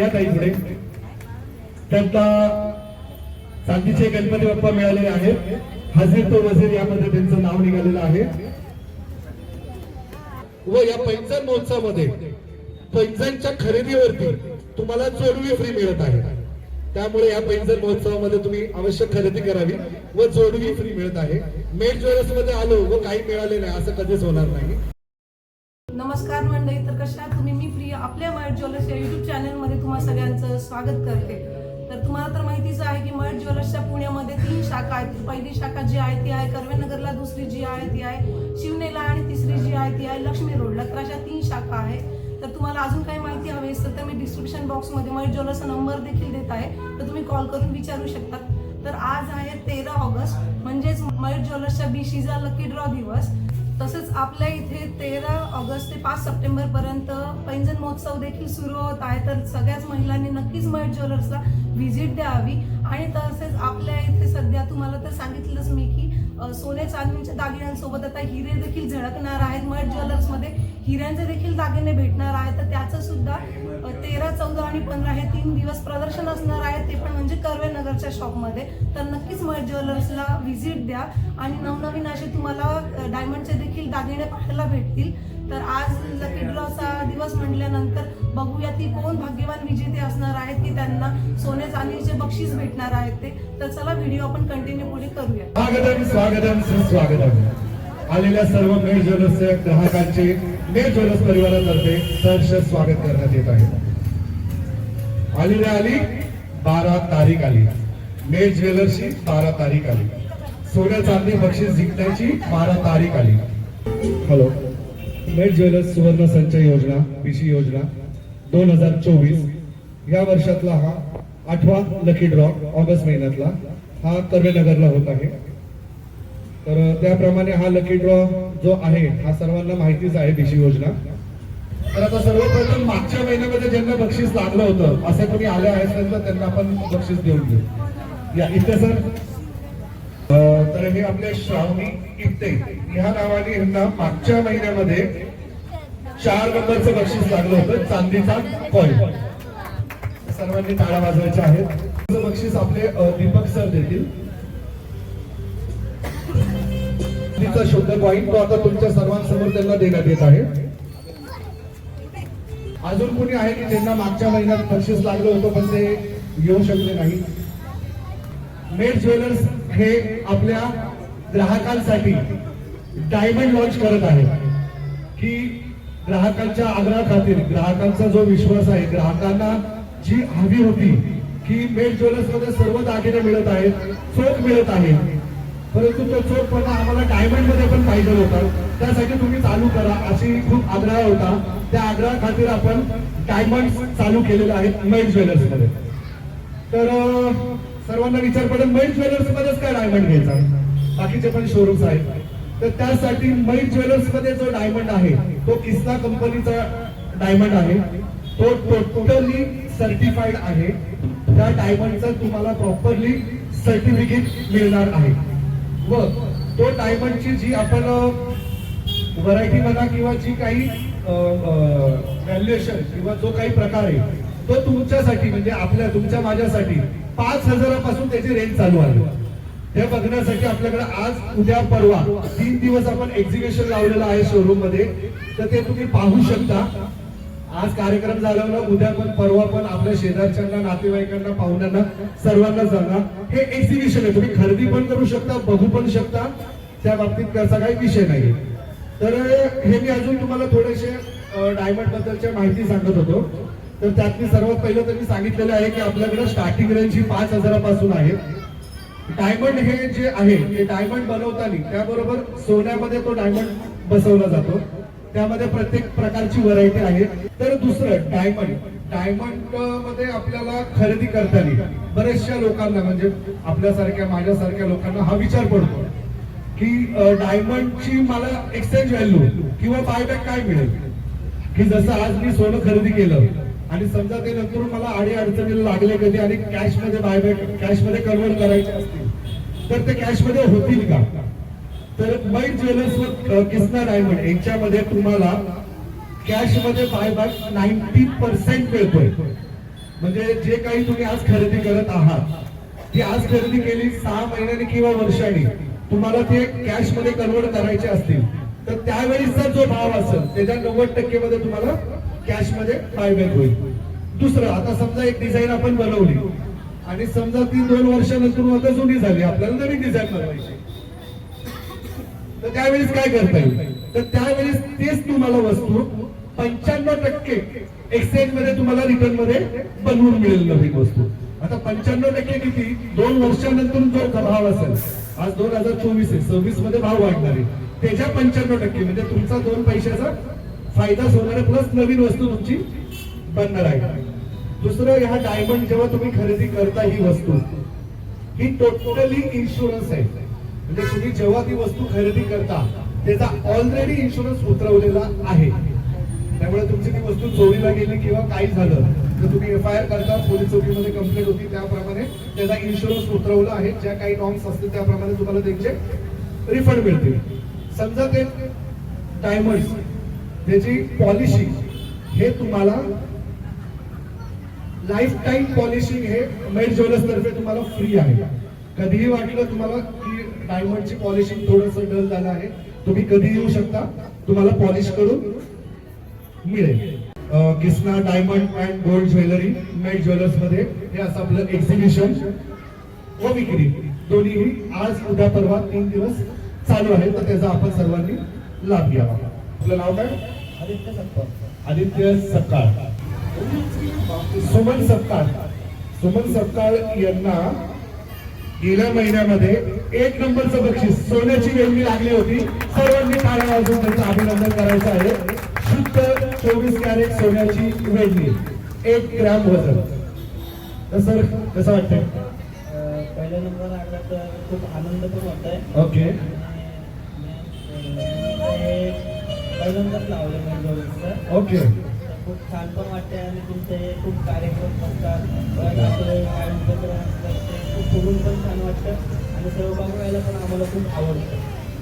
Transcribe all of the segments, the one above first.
या ताई पुढे त्यांना चांदीचे गणपती बाप्पा मिळालेले आहेत. हजीर तो वजीर यामध्ये त्यांचं नाव निघालेलं आहे. व या पैंजण महोत्सवामध्ये पैंजणच्या खरेदीवरती तुम्हाला जोडवी फ्री मिळत आहे. त्यामुळे या पैंजण महोत्सवामध्ये तुम्ही अवश्य खरेदी करावी व जोडवी फ्री मिळत आहे. मेड ज्वेलर्समध्ये आलो व काही मिळाले नाही असं कधीच होणार नाही. नमस्कार मंडळी तर कशा तुम्ही मी प्रिया आपल्या मयट ज्वेलर्स या युट्यूब चॅनलमध्ये तुम्हा सगळ्यांचं स्वागत करते. तर तुम्हाला तर माहितीच आहे की मयट ज्वेलर्सच्या पुण्यामध्ये तीन शाखा आहेत. पहिली शाखा जी आहे ती आहे कर्वेनगरला दुसरी जी आहे ती आहे शिवनेला आणि तिसरी जी आहे ती आहे लक्ष्मी रोडला. तर अशा तीन शाखा आहे तर तुम्हाला अजून काही माहिती हवी असेल तर मी डिस्क्रिप्शन बॉक्समध्ये मयट ज्वेलर्सचा नंबर देखील देत आहे. तर तुम्ही कॉल करून विचारू शकता. तर आज आहे तेरा ऑगस्ट. म्हणजेच मयूर ज्वेलर्सच्या बी शिजा लकी ड्रॉ दिवस. तसंच आपल्या इथे तेरा ऑगस्ट ते पाच सप्टेंबर पर्यंत पैंजण महोत्सव देखील सुरू होत आहे. तर सगळ्याच महिलांनी नक्कीच मयूर ज्वेलर्सला व्हिजिट द्यावी. आणि तसेच आपल्या इथे सध्या तुम्हाला तर सांगितलंच मी की सोने चांदीच्या दागिन्यांसोबत आता हिरे देखील झळकणार आहेत. मठ ज्वेलर्समध्ये हिऱ्यांचे देखील दागिने भेटणार आहेत. तर त्याचं सुद्धा तेरा चौदा आणि पंधरा हे तीन दिवस प्रदर्शन असणार आहे ते पण म्हणजे कर्वे नगरच्या शॉपमध्ये. तर नक्कीच मयूर ज्वेलर्सला व्हिजिट द्या. आणि नवनवीन असे तुम्हाला डायमंडचे देखील दागिने पाहायला भेटतील. तर आज लकी ड्रॉचा दिवस म्हटल्यानंतर बघूया ती कोण भाग्यवान विजेते असणार आहेत की त्यांना सोने चांदीचे बक्षीस भेटणार आहेत ते. तर चला व्हिडिओ आपण कंटिन्यू पुढे करूया. स्वागतम स्वागतम सुस्वागतम आलेल्या सर्व मेड ज्वेलर्सच्या ग्राहकांचे मेड ज्वेलर्स परिवारातर्फे सहर्ष स्वागत करण्यात येत आहे. आलेल्या आली बारा तारीख आली. मे ज्वेलर्सची बारा तारीख आली. सोन्या चांदी बक्षीस जिंकण्याची बारा तारीख आली. हॅलो. मेड ज्वेलर्स सुवर्ण संचय योजना पिशी योजना दोन हजार चोवीस. या वर्षातला हा आठवा लकी ड्रॉ ऑगस्ट महिन्यातला. हा कर्वेनगरला होत आहे. तर त्याप्रमाणे हा लकी ड्रॉ जो आहे हा सर्वांना माहितीच आहे बीसी योजना. तर आता सर्वप्रथम मागच्या महिन्यामध्ये ज्यांना बक्षीस लागलं होतं असं कोणी आले आहेत तर त्यांना आपण बक्षीस देऊन घेऊ या इथे सर. तर हे आपले श्रावणी इप्ते ह्या नावाने यांना मागच्या महिन्यामध्ये चार नंबरचं बक्षीस लागलं होतं चांदीचा कॉइन सर्वांनी टाळ्या वाजवायच्या आहेत. बक्षीस आपले दीपक सर देतील. चांदीचा शुद्ध कॉइन तो आता तुमच्या सर्वांसमोर त्यांना देण्यात येत आहे. अजून कोणी आहे की त्यांना मागच्या महिन्यात बक्षीस लागलं होतं पण ते येऊ शकले नाही? मेड ज्वेलर्स हे आपल्या ग्राहकांसाठी डायमंड लॉन्च करत आहे. की ग्राहकांच्या आग्रहाखातीर ग्राहकांचा जो विश्वास आहे ग्राहकांना जी हवी होती की मेड ज्वेलर्समध्ये सर्व दागिने मिळत आहेत चोख मिळत आहे परंतु तो चोरपणा आम्हाला डायमंडमध्ये पण पाहिजे होता. त्यासाठी तुम्ही चालू करा अशी खूप आग्रह होता. त्या आग्रहा खातीर आपण डायमंड चालू केलेले आहेत मैल ज्वेलर्समध्ये. तर सर्वांना विचार पडेल मैल ज्वेलर्स मध्येच काय डायमंड घ्यायचा? बाकीचे पण शोरूम्स आहेत. तर त्यासाठी मैल ज्वेलर्समध्ये जो डायमंड आहे तो किस्ता कंपनीचा डायमंड आहे. तो टोटली सर्टिफाईड आहे. त्या डायमंडचं तुम्हाला प्रॉपरली सर्टिफिकेट मिळणार आहे. व तो डायमंडची जी आपण व्हरायटी म्हणा किंवा जी काही व्हॅल्युएशन किंवा जो काही प्रकार आहे तो तुमच्यासाठी म्हणजे आपल्या तुमच्या माझ्यासाठी पाच हजारापासून त्याची रेंज चालू आहे. हे बघण्यासाठी आपल्याकडे आज उद्या परवा तीन दिवस आपण एक्झिबिशन लावलेलं आहे शोरूममध्ये. तर ते तुम्ही पाहू शकता. आज कार्यक्रम झाला ना उद्या पण परवा पण आपल्या शेजारच्यांना नातेवाईकांना पाहुण्यांना सर्वांना सांगा. हे एक्झिबिशन आहे. तुम्ही खरेदी पण करू शकता बघू पण शकता. त्या बाबतीत त्याचा काही विषय नाही तर हे मी अजून तुम्हाला थोडेसे डायमंड बद्दलच्या माहिती सांगत होतो. तर त्यातली सर्वात पहिलं तर मी सांगितलेलं आहे की आपल्याकडे स्टार्टिंग रेंज ही पाच हजारापासून आहे. डायमंड हे जे आहे ते डायमंड बनवताना त्याबरोबर सोन्यामध्ये तो डायमंड बसवला जातो. त्यामध्ये प्रत्येक प्रकारची व्हरायटी आहे. तर दुसरं डायमंड डायमंडमध्ये आपल्याला खरेदी करताना बऱ्याचशा लोकांना म्हणजे आपल्यासारख्या माझ्यासारख्या लोकांना हा विचार पडतो की डायमंडची मला एक्सचेंज व्हॅल्यू किंवा बायबॅक काय मिळेल? की जसं आज मी सोनं खरेदी केलं आणि समजा ते नंतर मला आडी अडचणीला लागले कधी आणि कॅशमध्ये बायबॅक कॅशमध्ये कन्वर्ट करायचे असतील तर ते कॅशमध्ये होतील का? तर मैट ज्वेलर्स व किसना डायमंड यांच्यामध्ये तुम्हाला कॅशमध्ये बायबॅक नाईन्टी पर्सेंट मिळतोय. म्हणजे जे काही तुम्ही आज खरेदी करत आहात ती आज खरेदी केली सहा महिन्यांनी किंवा वर्षांनी तुम्हाला ते कॅशमध्ये कन्वर्ट करायचे असतील. तर त्यावेळीचा जो भाव असेल त्याच्या नव्वद टक्के मध्ये तुम्हाला कॅशमध्ये बायबॅक होईल. दुसरं आता समजा एक डिझाईन आपण बनवली आणि समजा ती दोन वर्षानंतर जुनी झाली आपल्याला नवीन डिझाईन बनवायची. तर त्यावेळेस काय करता येईल? तर त्यावेळेस तेच तुम्हाला वस्तू पंच्याण्णव टक्के एक्सचेंजमध्ये तुम्हाला रिटर्नमध्ये बनवून मिळेल नवीन वस्तू. आता पंच्याण्णव टक्के किती? दोन वर्षानंतर जो भाव असेल आज दोन हजार चोवीस आहे सव्वीसमध्ये भाव वाढणार आहे. त्याच्या पंच्याण्णव टक्के म्हणजे तुमचा दोन पैशाचा फायदाच होणार आहे प्लस नवीन वस्तू तुमची बनणार आहे. दुसरं ह्या डायमंड जेव्हा तुम्ही खरेदी करता ही वस्तू ही टोटली इन्शुरन्स आहे. म्हणजे तुम्ही जेव्हा ती वस्तू खरेदी करता त्याचा ऑलरेडी इन्शुरन्स उतरवलेला आहे. त्यामुळे तुमची ती वस्तू चोरीला गेली किंवा काही झालं तर तुम्ही एफ आय आर करता पोलीस चौकीमध्ये कंप्लेंट होती त्याप्रमाणे त्याचा इन्शुरन्स उतरवला आहे. ज्या काही नॉर्म्स असतील त्याप्रमाणे तुम्हाला त्यांचे रिफंड मिळतील. समजा ते डायमंड त्याची पॉलिशी हे तुम्हाला लाईफ टाईम पॉलिशिंग हे मेड ज्वेलर्स तर्फे तुम्हाला फ्री आहे. कधीही वाटलं तुम्हाला डायमंडची पॉलिशिंग थोडस डल झालं आहे. तुम्ही कधी येऊ शकता? तुम्हाला पॉलिश करून मिळेल. Kisna diamond and gold jewellery made ज्वेलर्समध्ये. हे असं आपलं एक्झिबिशन व विक्री. दोन्हीही आज उद्या परवा तीन दिवस चालू आहे तर त्याचा आपण सर्वांनी लाभ घ्यावा. आपलं नाव काय? आदित्य सप्पा आदित्य सपकाळ सुमन सपकाळ सुमन सपकाळ यांना गेल्या महिन्यामध्ये एक नंबरचं बक्षीस सोन्याची वेळणी लागली होती. सर्वांनी टाळ्या वाजवून त्यांचं अभिनंदन करायचं आहे. शुद्ध चोवीस कॅरेट सोन्याची वेळणी एक ग्रॅम वजन. तर सर कसं वाटतंय? पहिला नंबर लागला तर खूप आनंद पण होत आहे. ओके. पहिल्यांदाच लावले ओके. खूप छान पण वाटते आणि तुमचे खूप कार्यक्रम असतात ते खूप बघून पण छान वाटतं. आणि सहभाग व्हायला पण आम्हाला खूप आवडतं.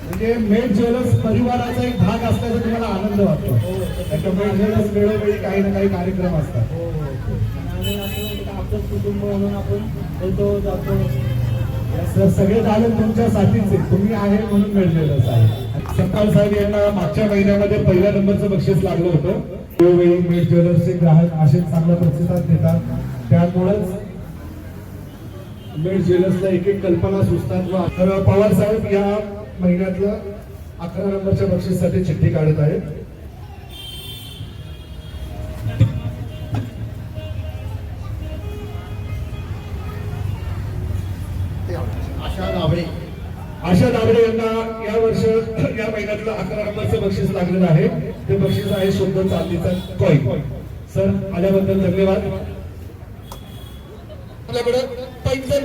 म्हणजे मेड ज्वेलर्स परिवाराचा एक भाग असल्याचा तुम्हाला आनंद वाटतो. हो त्याच्या मेड ज्वेलर्स वेळोवेळी काही ना काही कार्यक्रम असतात. हो हो. आणि आम्ही असं म्हणतो की आपलंच कुटुंब म्हणून आपण जातो. सगळे दालन तुमच्यासाठीच आहे तुम्ही आहे म्हणून मिळलेलंच आहे. सत्तार साहेब यांना मागच्या महिन्यामध्ये पहिल्या नंबरचं बक्षीस लागलं होतं. वेळोवेळी मेड ज्वेलर्सचे ग्राहक असे चांगला प्रतिसाद देतात. त्यामुळेच मेड ज्वेलर्सला एक एक कल्पना सुचतात व पवार साहेब या महिन्यातलं अकरा नंबरच्या बक्षीससाठी चिठ्ठी काढत आहेत. आशा दाबळे आशा यांना या वर्ष या महिन्यातलं अकरा नंबरचं बक्षीस लागलेलं आहे. ते बक्षीस आहे शुद्ध चांदीचा कॉईन सर आल्याबद्दल धन्यवाद. आपल्याकडे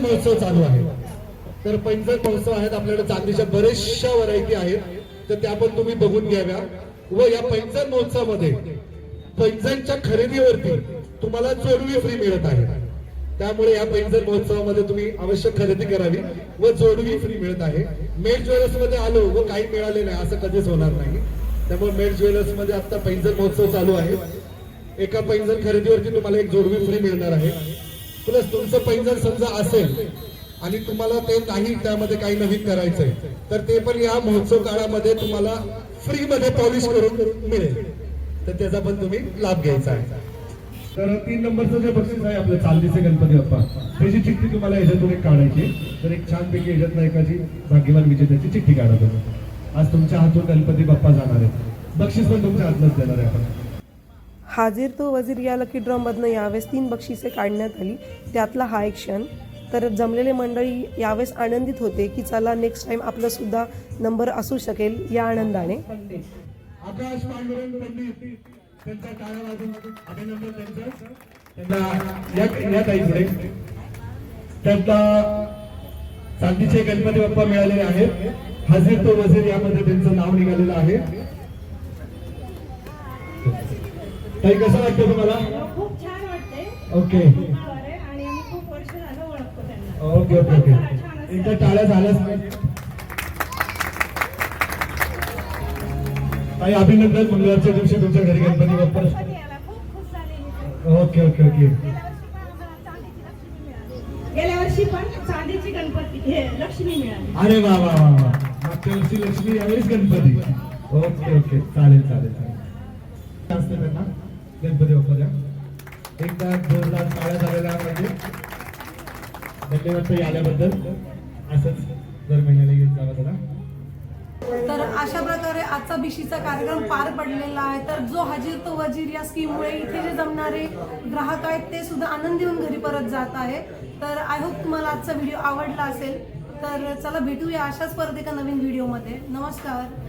महोत्सव चालू आहे. तर पैंजण महोत्सव आहेत आपल्याकडे चांदीच्या बरेचशा व्हरायटी आहेत. तर त्या पण तुम्ही बघून घ्याव्या. व या पैंजण महोत्सवामध्ये पैंजणच्या खरेदीवरती तुम्हाला जोडवी फ्री मिळत आहे. त्यामुळे या पैंजण महोत्सवामध्ये तुम्ही आवश्यक खरेदी करावी व जोडवी फ्री मिळत आहे. मेड ज्वेलर्समध्ये आलो व काही मिळाले नाही असं कधीच होणार नाही. त्यामुळे मेड ज्वेलर्समध्ये आता पैंजण महोत्सव चालू आहे. एका पैंजण खरेदीवरती तुम्हाला एक जोडवी फ्री मिळणार आहे. प्लस तुमचं पैंजण समजा असेल आणि तुम्हाला ते नाही त्यामध्ये काही नवीन करायचंय तर ते पण या महोत्सव काळामध्ये तुम्हाला फ्री मध्ये पॉलिश करून मिळेल. तर त्याचा पण तुम्ही लाभ घ्यायचा आहे. तर तीन नंबरचं जे बक्षीस आहे आपलं चांदीचे गणपती बाप्पा त्याची चिठ्ठी तुम्हाला याच्यातून एक काढायची तर एक छानपैकी याच्यात नायकाची भाग्यवान विजेत्याची चिठ्ठी काढा तुम्ही आज तुमच्या हातून गणपती बाप्पा जाणार आहेत. बक्षीस पण तुमच्या हातलाच देणार आहे आपण. हाजीर तो वजीर या लकी ड्रॉमधनं यावेळेस तीन बक्षिसे काढण्यात आली. त्यातला हा एक क्षण. तर जमलेले मंडळी यावेळेस आनंदित होते की चला नेक्स्ट टाइम आपलं सुद्धा नंबर असू शकेल या आनंदाने. आकाश पंडित त्यांचा अभिनंदन त्यांचं. त्यांना चांदीचे गणपती बाप्पा मिळालेले आहेत. हजीर तो वजीर यामध्ये त्यांचं नाव निघालेलं आहे. ताई कसं वाटतं तुम्हाला? खूप छान वाटते ओके. नावावर आहे आणि आम्ही खूप वर्ष झालं ओळखतो त्यांना. Okay okay okay. एकदा टाळ्या झाल्याच ताई अभिनंदन. मंगळवारच्या दिवशी तुमच्या घरी गणपती बाप्पा. गणपती आला खूप खुश झाले मी तर. Okay okay okay. गेल्या वर्षी पण पण चांदीची गणपती हे लक्ष्मी मिळाली. अरे वा वा वा वा. मागच्या वर्षी लक्ष्मी यावेळेस गणपती. Okay okay. चालेल चालेल चालेल. असते त्यांना. गणपती बाप्पाच्या. एकदा जोरदार टाळ्या झालेल्या पाहिजे धन्यवाद ताई आल्याबद्दल. असंच दर महिन्याला घेत जावा त्याला तर अशा प्रकारे आजचा बिशीचा कार्यक्रम पार पडलेला आहे. तर जो हजीर तो वजीर या स्कीममुळे इथे जे जमणारे ग्राहक आहेत ते सुद्धा आनंद येऊन घरी परत जात आहे. तर आय होप तुम्हाला आजचा व्हिडिओ आवडला असेल. तर चला भेटूया अशाच परत एका नवीन व्हिडिओमध्ये नमस्कार.